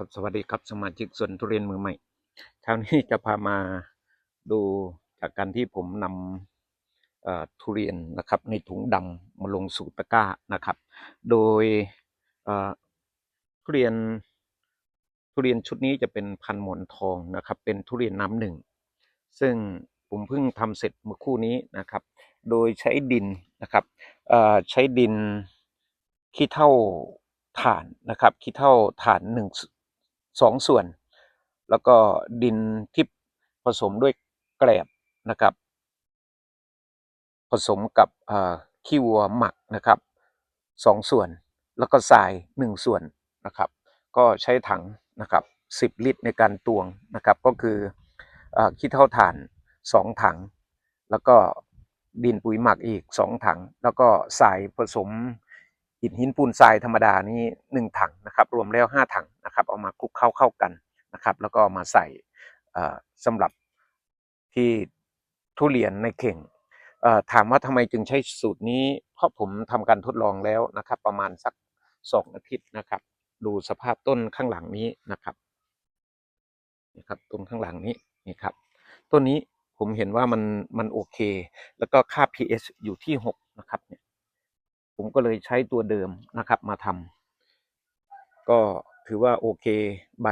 ครับสวัสดีครับสมาชิกสวนทุเรียนมือใหม่เช้านี้จะพามาดูจากการที่ผมนำทุเรียนนะครับในถุงดำมาลงสู่ตะกร้านะครับ โดยทุเรียนทุเรียนชุดนี้จะเป็นพันหมอนทองนะครับ เป็นทุเรียนน้ำหนึ่ง ซึ่งผมเพิ่งทำเสร็จเมื่อคู่นี้นะครับ โดยใช้ดินนะครับใช้ดินขี้เท่าถ่านนะครับขี้เท่าถ่านหนึ่ง สองส่วน แล้วก็ดินที่ผสมด้วยแกลบนะครับ ผสมกับขี้วัวหมักนะครับสองส่วน แล้วก็ทรายหนึ่งส่วนนะครับ ก็ใช้ถังนะครับสิบลิตรในการตวงนะครับ ก็คืออ่อขี้เท่าถ่านสองถัง แล้วก็ดินปุ๋ยหมักอีกสองถัง แล้วก็ทรายผสม อิฐหินปูนทรายธรรมดานี่หนึ่งถังนะครับ รวมแล้วห้าถังนะครับ เอามาคลุกเข้าเข้ากันนะครับ แล้วก็มาใส่เอ่อสำหรับที่ทุเรียนในเข่งถามว่าทำไมจึงใช้สูตรนี้ เพราะผมทำการทดลองแล้วนะครับ ประมาณสักสองอาทิตย์นะครับ ดูสภาพต้นข้างหลังนี้นะครับนี่ครับต้นข้างหลังนี้นี่ครับต้นนี้ผมเห็นว่ามันมันโอเค แล้วก็ค่า pH อยู่ที่หกนะครับเนี่ย ผมก็เลยใช้ตัวเดิมนะครับมาทำก็ถือว่าโอเคใบ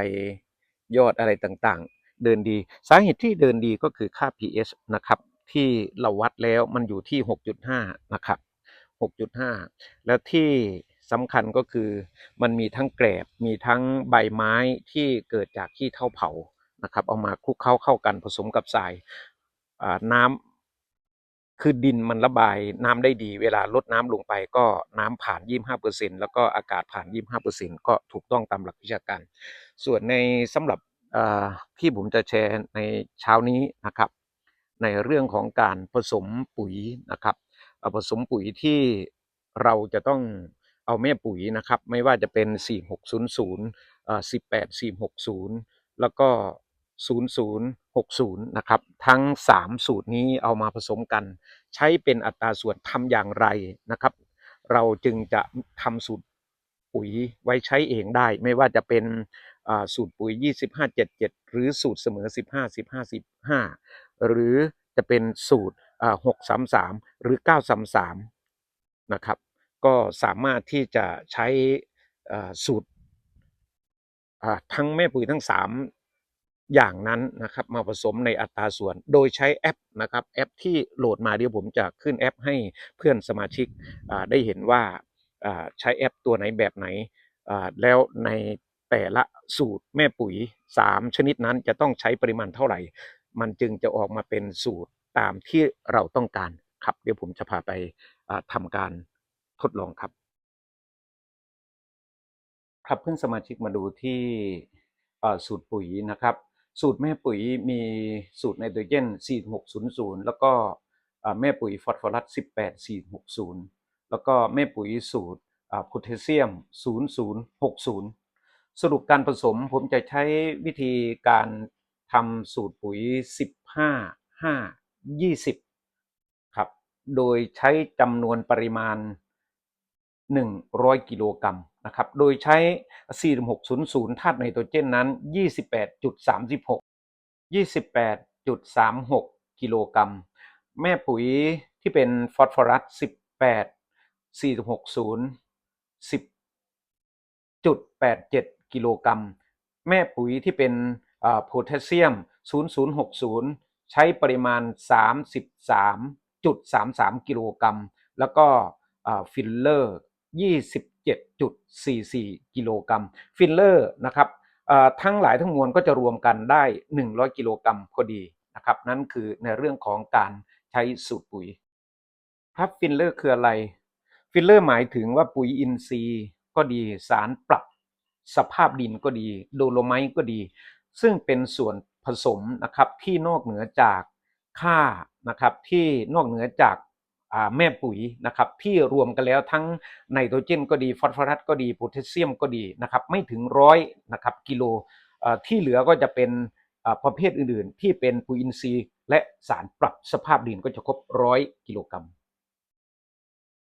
ยอดอะไรต่างๆ เดินดี สาเหตุที่เดินดีก็คือค่า pH นะครับ ที่เราวัดแล้วมันอยู่ที่ 6.5 นะครับ 6.5 แล้วที่สำคัญก็คือมันมีทั้งแกลบมีทั้งใบไม้ที่เกิดจากขี้เท่าเผานะครับ เอามาคลุกเข้าเข้ากันผสมกับทรายอ่น้ำ คือดินมันระบายน้ำได้ดี เวลาลดน้ำลงไปก็น้ำผ่าน 25%แล้วก็อากาศผ่าน 25%ก็ถูกต้องตามหลักวิชาการ ส่วนในสำหรับที่ผมจะแชร์ในเช้านี้นะครับ ในเรื่องของการผสมปุ๋ยนะครับเอ่อผสมปุ๋ยที่เราจะต้องเอาแม่ปุ๋ยนะครับ ไม่ว่าจะเป็น 4600เอ่อ18460 แล้วก็ 60 นะครับ ทั้ง 3 สูตรนี้เอามาผสมกัน ใช้เป็นอัตราส่วนทำอย่างไรนะครับ เราจึงจะทำสูตรปุ๋ยไว้ใช้เองได้ ไม่ว่าจะเป็นอ่าสูตรปุ๋ย 2577 หรือสูตรเสมอ 15 15 15 หรือจะเป็นสูตรอ่า633 หรือ 933 นะครับ ก็สามารถที่จะใช้อ่าสูตรอ่าทั้งแม่ปุ๋ยทั้ง 3 อย่างนั้นนะครับมาผสมในอัตราส่วนโดยใช้แอปนะครับแอปที่โหลดมาเดี๋ยวผมจะขึ้นแอปให้เพื่อนสมาชิกได้เห็นว่าใช้แอปตัวไหนแบบไหนแล้วในแต่ละสูตรแม่ปุ๋ย 3 ชนิดนั้นจะต้องใช้ปริมาณเท่าไหร่ มันจึงจะออกมาเป็นสูตรตามที่เราต้องการครับ เดี๋ยวผมจะพาไปอ่าทำการทดลองครับ ครับเพื่อนสมาชิกมาดูที่สูตรปุ๋ยนะครับ สูตรแม่ปุ๋ยมีสูตรไนโตรเจน 4600 แล้วก็แม่ปุ๋ยฟอสฟอรัส 18460 แล้วก็แม่ปุ๋ยสูตรโพแทสเซียม 0060 สรุปการผสมผมจะใช้วิธีการทำสูตรปุ๋ย 15 5 20 ครับ โดยใช้จำนวนปริมาณ 100 กิโลกรัมนะครับ โดยใช้ 4600 ธาตุไนโตรเจนนั้น 28.36 28.36 กิโลกรัม แม่ปุ๋ยที่เป็นฟอสฟอรัส 18 460 10.87 กิโลกรัม แม่ปุ๋ยที่เป็นโพแทสเซียม 0060 ใช้ปริมาณ 33.33 กิโลกรัม แล้วก็ฟิลเลอร์ 27.44 กิโลกรัม ฟิลเลอร์นะครับทั้งหลายทั้งมวลก็จะรวมกันได้ 100 กิโลกรัมพอดีนะครับนั่นคือในเรื่องของการใช้สูตรปุ๋ยครับฟิลเลอร์คืออะไร ฟิลเลอร์หมายถึงว่าปุ๋ยอินทรีย์ก็ดีสารปรับสภาพดินก็ดีโดโลไมต์ก็ดี ซึ่งเป็นส่วนผสมนะครับที่นอกเหนือจากค่านะครับที่นอกเหนือจาก แม่ปุ๋ยนะครับที่รวมกันแล้วทั้งไนโตรเจนก็ดีฟอสฟอรัสก็ดีโพแทสเซียมก็ดีนะครับไม่ถึงร้อยนะครับกิโลที่เหลือก็จะเป็นประเภทอื่นๆ ที่เป็นปุ๋ยอินทรีย์ และสารปรับสภาพดินก็จะครบร้อยกิโลกรัม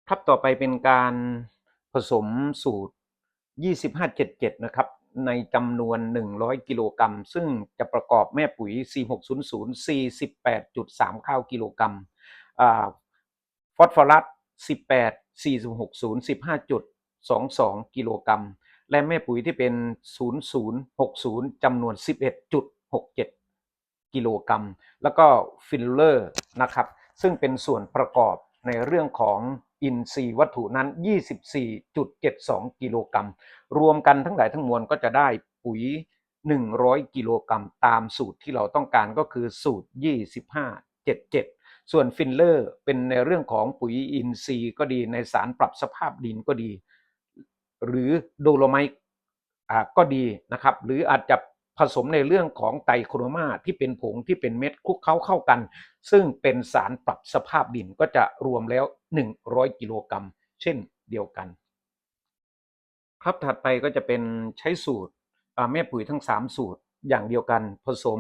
ครับต่อไปเป็นการผสมสูตร 2577 นะครับในจำนวน 100 กิโลกรัม ซึ่งจะประกอบแม่ปุ๋ย 4600 48.39 กิโลกรัม ฟอสฟอรัส 18 4060 15.22 กิโลกรัม และแม่ปุ๋ยที่เป็น 0060 จำนวน 11.67 กิโลกรัม แล้วก็ฟิลเลอร์นะครับ ซึ่งเป็นส่วนประกอบในเรื่องของอินทรีย์วัตถุนั้น 24.72 กิโลกรัม รวมกันทั้งหลายทั้งมวลก็จะได้ปุ๋ย 100 กิโลกรัมตามสูตรที่เราต้องการก็คือสูตร 2577 ส่วนฟิลเลอร์เป็นในเรื่องของปุ๋ยอินทรีย์ก็ดีในสารปรับสภาพดินก็ดี หรือโดโลไมต์ก็ดีนะครับ หรืออาจจะผสมในเรื่องของไตรโครมาที่เป็นผงที่เป็นเม็ดคลุกเคล้าเข้ากัน ซึ่งเป็นสารปรับสภาพดินก็จะรวมแล้ว 100 กิโลกรัมเช่นเดียวกัน ครับถัดไปก็จะเป็นใช้สูตรแม่ปุ๋ยทั้ง 3 สูตรอย่างเดียวกันผสม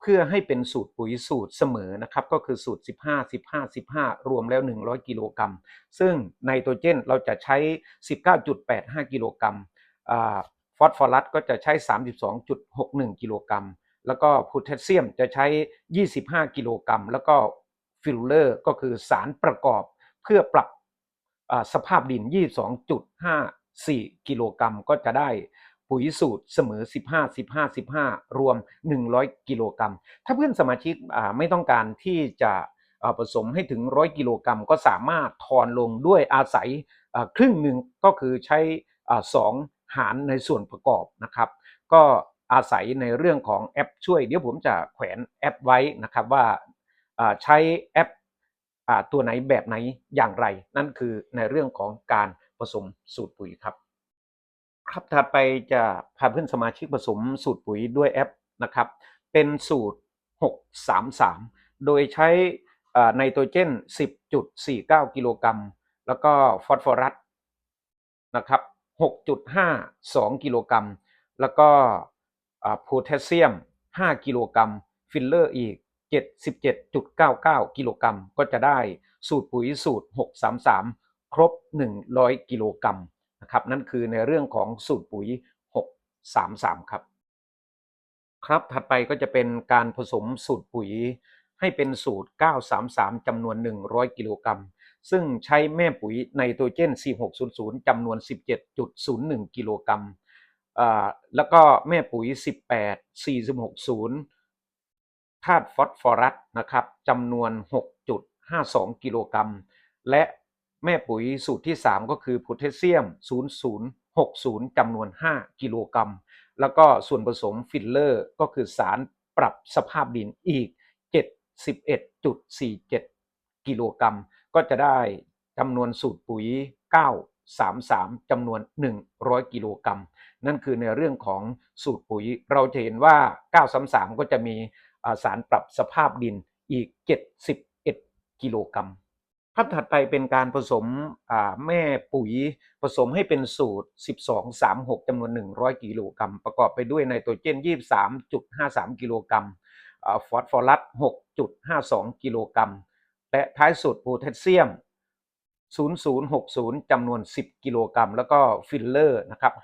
เพื่อให้เป็นสูตรปุ๋ยสูตรเสมอนะครับก็คือสูตร 15 15 15 รวมแล้ว 100 กิโลกรัม ซึ่งไนโตรเจนเราจะใช้ 19.85 กิโลกรัมฟอสฟอรัสก็จะใช้ 32.61 กิโลกรัม แล้วก็โพแทสเซียมจะใช้ 25 กิโลกรัม แล้วก็ฟิลเลอร์ก็คือสารประกอบเพื่อปรับสภาพดิน 22.54 กิโลกรัมก็จะได้ ปุ๋ยสูตรเสมอ 15 15 15 รวม 100 กิโลกรัม ถ้าเพื่อนสมาชิกไม่ต้องการที่จะผสมให้ถึง 100 กิโลกรัมก็สามารถทอนลงด้วยอาศัยครึ่งหนึ่งก็คือใช้สองหารในส่วนประกอบนะครับ ก็อาศัยในเรื่องของแอปช่วย เดี๋ยวผมจะแขวนแอปไว้นะครับว่าใช้แอปอตัวไหนแบบไหนอย่างไร นั่นคือในเรื่องของการผสมสูตรปุ๋ยครับ ครับถัดไปจะพาเพื่อนสมาชิกผสมสูตรปุ๋ยด้วยแอปนะครับ เป็นสูตร 633 โดยใช้อ่าไนโตรเจน 10.49 กิโลกรัม แล้วก็ฟอสฟอรัสนะครับ 6.52 กิโลกรัม แล้วก็โพแทสเซียม 5 กิโลกรัม ฟิลเลอร์อีก 77.99 กิโลกรัม ก็จะได้สูตรปุ๋ยสูตร 633 ครบ 100 กิโลกรัม นะครับนั่นคือในเรื่องของสูตรปุ๋ย 633 ครับ ครับถัดไปก็จะเป็นการผสมสูตรปุ๋ยให้เป็นสูตร 933 จำนวน 100 กิโลกรัม ซึ่งใช้แม่ปุ๋ยไนโตรเจน 4600 จำนวน 17.01 กิโลกรัมอ่าแล้วก็แม่ปุ๋ย 18 4660ธาตุฟอสฟอรัสนะครับจำนวน 6.52 กิโลกรัม และ แม่ปุ๋ยสูตรที่ 3 ก็คือโพแทสเซียม 0060 จำนวน 5 กิโลกรัม แล้วก็ส่วนผสมฟิลเลอร์ก็คือสารปรับสภาพดินอีก 71.47 กิโลกรัม ก็จะได้จำนวนสูตรปุ๋ย 933 จำนวน 100 กิโลกรัม นั่นคือในเรื่องของสูตรปุ๋ย เราจะเห็นว่า 933 ก็จะมีสารปรับสภาพดินอีก 71 กิโลกรัม ครับถัดไปเป็นการผสมแม่ปุ๋ยผสมให้เป็นสูตร 12 36จำนวน 100 กิโลกรัม ประกอบไปด้วยไนโตรเจน 23.53 กิโลกรัมฟอสฟอรัส 6.52 กิโลกรัม และท้ายสุดโพแทสเซียม 0060จำนวน 10 กิโลกรัม แล้วก็ฟิลเลอร์นะครับ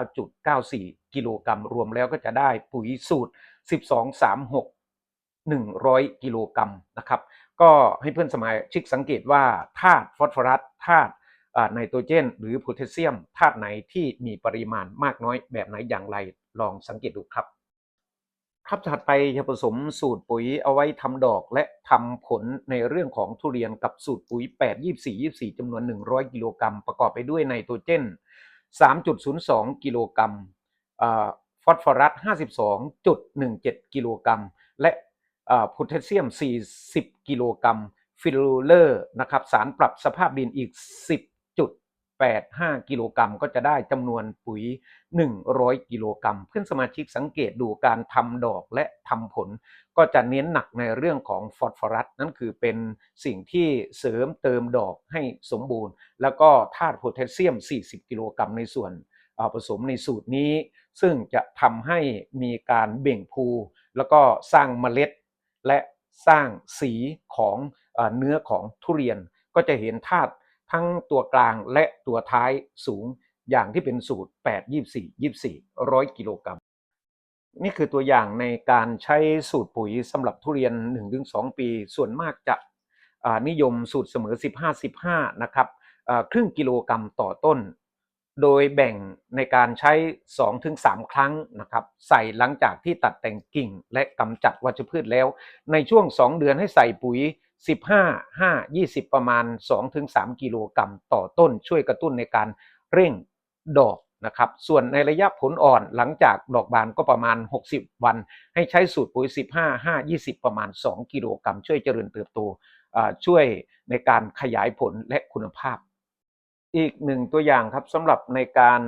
59.94 กิโลกรัม รวมแล้วก็จะได้ปุ๋ยสูตร 1236 100 กิโลกรัมนะครับ ก็ให้เพื่อนสมาชิกสังเกตว่าธาตุฟอสฟอรัสธาตุไนโตรเจน หรือโพแทสเซียมธาตุไหนที่มีปริมาณมากน้อยแบบไหนอย่างไรลองสังเกตดูครับ ครับถัดไปจะผสมสูตรปุ๋ยเอาไว้ทำดอกและทำผลในเรื่องของทุเรียนกับสูตรปุ๋ย 8 24 24จำนวน 100 กิโลกรัม ประกอบไปด้วยไนโตรเจน 3.02 กิโลกรัมฟอสฟอรัส 52.17 กิโลกรัมและ โพแทสเซียม 40 กิโลกรัม ฟิลเลอร์นะครับสารปรับสภาพดินอีก 10.85 กิโลกรัม ก็จะได้จำนวนปุ๋ย 100 กิโลกรัม เพื่อนสมาชิกสังเกตดูการทำดอกและทำผล ก็จะเน้นหนักในเรื่องของฟอสฟอรัส นั่นคือเป็นสิ่งที่เสริมเติมดอกให้สมบูรณ์ แล้วก็ธาตุโพแทสเซียม 40 กิโลกรัมในส่วนผสมในสูตรนี้ ซึ่งจะทำให้มีการเบ่งพู แล้วก็สร้างเมล็ด และสร้างสีของเนื้อของทุเรียนก็จะเห็นธาตุทั้งตัวกลางและตัวท้ายสูงอย่างที่เป็นสูตร 8 24 24 100 กิโลกรัม นี่คือตัวอย่างในการใช้สูตรปุ๋ยสำหรับทุเรียน 1-2 ปี ส่วนมากจะนิยมสูตรเสมอ 15-15 นะครับครึ่งกิโลกรัมต่อต้น โดยแบ่งในการใช้ 2-3 ครั้งนะครับ ใส่หลังจากที่ตัดแต่งกิ่งและกำจัดวัชพืชแล้ว ในช่วง 2 เดือนให้ใส่ปุ๋ย 15 5 20 ประมาณ 2-3 กิโลกรัมต่อต้น ช่วยกระตุ้นในการเร่งดอกนะครับ ส่วนในระยะผลอ่อนหลังจากดอกบานก็ประมาณ 60 วัน ให้ใช้สูตรปุ๋ย 15 5 20 ประมาณ 2 กิโลกรัมช่วยเจริญเติบโตช่วยในการขยายผลและคุณภาพ อีกหนึ่งตัวอย่างครับสำหรับในการ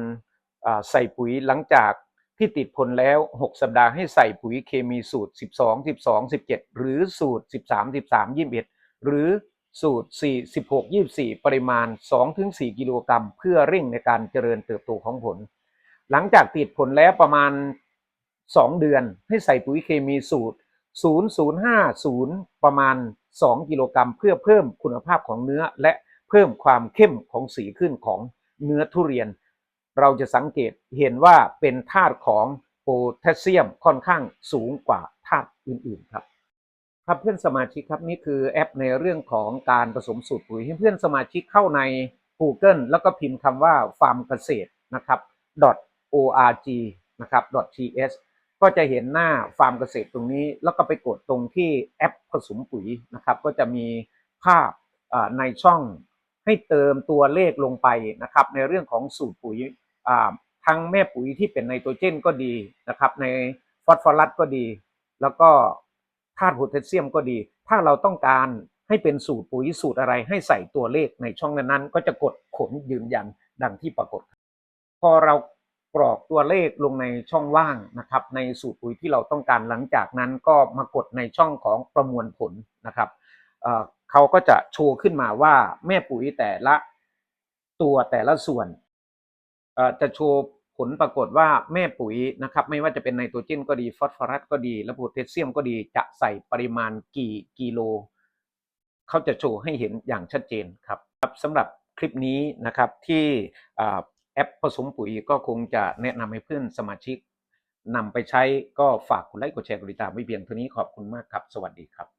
ใส่ปุ๋ยหลังจากที่ติดผลแล้ว 6 สัปดาห์ให้ใส่ปุ๋ยเคมีสูตร 12 12 17 หรือสูตร 13 13 21 หรือสูตร 4 16 24 ปริมาณ 2-4 กิโลกรัม เพื่อเร่งในการเจริญเติบโตของผล หลังจากติดผลแล้วประมาณ 2 เดือนให้ใส่ปุ๋ยเคมีสูตร 0050 ประมาณ 2 กิโลกรัม เพื่อเพิ่มคุณภาพของเนื้อและ พิ่มความเข้มของสีขึ้นของเนื้อทุเรียน เราจะสังเกตเห็นว่าเป็นธาตุของโพแทสเซียมค่อนข้างสูงกว่าธาตุอื่นๆครับครับเพื่อนสมาชิกครับนี่คือแอปในเรื่องของการผสมสูตรปุ๋ยให้เพื่อนสมาชิกเข้าใน Google แล้วก็พิมพ์คำว่าฟาร์มเกษตรนะครับ .org นะครับ .th ก็จะเห็นหน้าฟาร์มเกษตรตรงนี้ แล้วก็ไปกดตรงที่แอปผสมปุ๋ยนะครับ ก็จะมีภาพในช่อง ให้เติมตัวเลขลงไปนะครับในเรื่องของสูตรปุ๋ยทั้งแม่ปุ๋ยที่เป็นไนโตรเจนก็ดีนะครับในฟอสฟอรัสก็ดี แล้วก็ธาตุโพแทสเซียมก็ดี ถ้าเราต้องการให้เป็นสูตรปุ๋ยสูตรอะไรให้ใส่ตัวเลขในช่องนั้นๆ ก็จะกดขนยืนยันดังที่ปรากฏ พอเรากรอกตัวเลขลงในช่องว่างนะครับ ในสูตรปุ๋ยที่เราต้องการหลังจากนั้นก็มากดในช่องของประมวลผลนะครับ เขาก็จะโชว์ขึ้นมาว่าแม่ปุ๋ยแต่ละตัวแต่ละส่วนจะโชว์ผลปรากฏว่าแม่ปุ๋ยนะครับไม่ว่าจะเป็นไนโตรเจนก็ดีฟอสฟอรัสก็ดีและโพแทสเซียมก็ดีจะใส่ปริมาณกี่กิโล เขาจะโชว์ให้เห็นอย่างชัดเจนครับสำหรับคลิปนี้นะครับที่แอปผสมปุ๋ยก็คงจะแนะนำให้เพื่อนสมาชิกนำไปใช้ก็ฝากกดไลค์กดแชร์กดติดตามไว้เพียงเท่านี้ขอบคุณมากครับ สวัสดีครับ